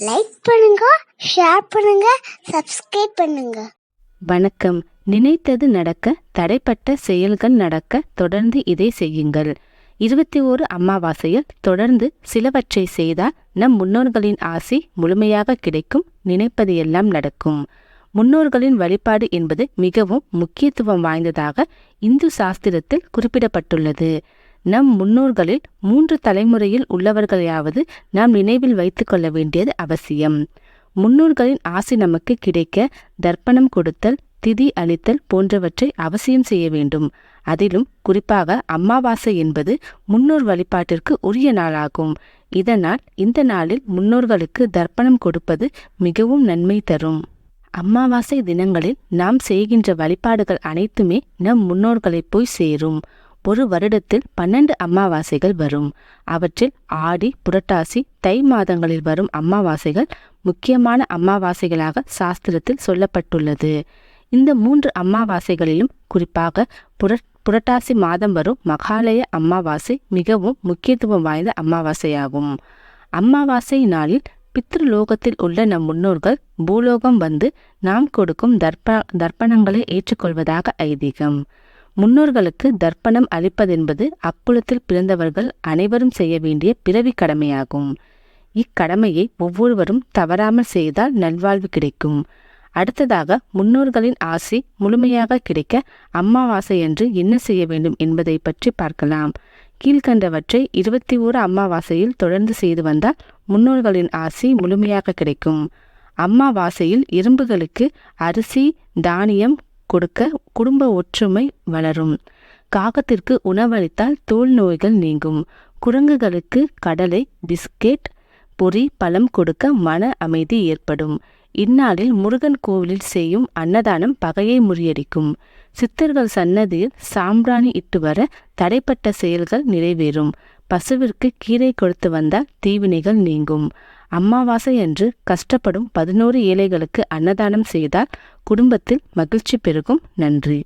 Like பண்ணுங்க share பண்ணுங்க subscribe பண்ணுங்க. வணக்கம். நினைத்தது நடக்க தடைப்பட்ட செயல்கள் நடக்க தொடர்ந்து இதை செய்யுங்கள். இருபத்தி ஓரு அமாவாசையில் தொடர்ந்து சிலவற்றை செய்தால் நம் முன்னோர்களின் ஆசை முழுமையாக கிடைக்கும் நினைப்பது எல்லாம் நடக்கும். முன்னோர்களின் வழிபாடு என்பது மிகவும் முக்கியத்துவம் வாய்ந்ததாக இந்து சாஸ்திரத்தில் குறிப்பிடப்பட்டுள்ளது. நம் முன்னோர்களில் மூன்று தலைமுறையில் உள்ளவர்களையாவது நாம் நினைவில் வைத்துக்கொள்ள வேண்டியது அவசியம். முன்னோர்களின் ஆசை நமக்கு கிடைக்க தர்ப்பணம் கொடுத்தல் திதி அளித்தல் போன்றவற்றை அவசியம் செய்ய வேண்டும். அதிலும் குறிப்பாக அமாவாசை என்பது முன்னோர் வழிபாட்டிற்கு உரிய நாளாகும். இதனால் இந்த நாளில் முன்னோர்களுக்கு தர்ப்பணம் கொடுப்பது மிகவும் நன்மை தரும். அமாவாசை தினங்களில் நாம் செய்கின்ற வழிபாடுகள் அனைத்துமே நம் முன்னோர்களை போய் சேரும். ஒரு வருடத்தில் பன்னெண்டு அமாவாசைகள் வரும். அவற்றில் ஆடி புரட்டாசி தை மாதங்களில் வரும் அமாவாசைகள் முக்கியமான அமாவாசைகளாக சாஸ்திரத்தில் சொல்லப்பட்டுள்ளது. இந்த மூன்று அமாவாசைகளிலும் குறிப்பாக புர புரட்டாசி மாதம் வரும் மகாலய அமாவாசை மிகவும் முக்கியத்துவம் வாய்ந்த அமாவாசையாகும். அமாவாசை நாளில் பித்ருலோகத்தில் உள்ள நம் முன்னோர்கள் பூலோகம் வந்து நாம் கொடுக்கும் தர்ப்ப தர்ப்பணங்களை ஏற்றுக்கொள்வதாக ஐதீகம். முன்னோர்களுக்கு தர்ப்பணம் அளிப்பதென்பது அப்புலத்தில் பிறந்தவர்கள் அனைவரும் செய்ய வேண்டிய பிறவி கடமையாகும். இக்கடமையை ஒவ்வொருவரும் தவறாமல் செய்தால் நல்வாழ்வு கிடைக்கும். அடுத்ததாக முன்னோர்களின் ஆசை முழுமையாக கிடைக்க அம்மாவாசை என்று என்ன செய்ய வேண்டும் என்பதை பற்றி பார்க்கலாம். கீழ்கண்டவற்றை இருபத்தி ஓரு அம்மாவாசையில் தொடர்ந்து செய்து வந்தால் முன்னோர்களின் ஆசி முழுமையாக கிடைக்கும். அம்மாவாசையில் எறும்புகளுக்கு அரிசி தானியம் கொடுக்க குடும்ப ஒற்றுமை வளரும். காகத்திற்கு உணவளித்தால் தோல் நோய்கள் நீங்கும். குரங்குகளுக்கு கடலை பிஸ்கெட் பொறி பழம் கொடுக்க மன அமைதி ஏற்படும். இந்நாளில் முருகன் கோவிலில் செய்யும் அன்னதானம் பகையை முறியடிக்கும். சித்தர்கள் சன்னதியில் சாம்பிராணி இட்டு வர தடைப்பட்ட செயல்கள் நிறைவேறும். பசுவிற்கு கீரை கொடுத்து வந்தால் தீவினைகள் நீங்கும். அமாவாசை அன்று கஷ்டப்படும் பதினோரு ஏழைகளுக்கு அன்னதானம் செய்தால் குடும்பத்தில் மகிழ்ச்சி பெருகும். நன்றி.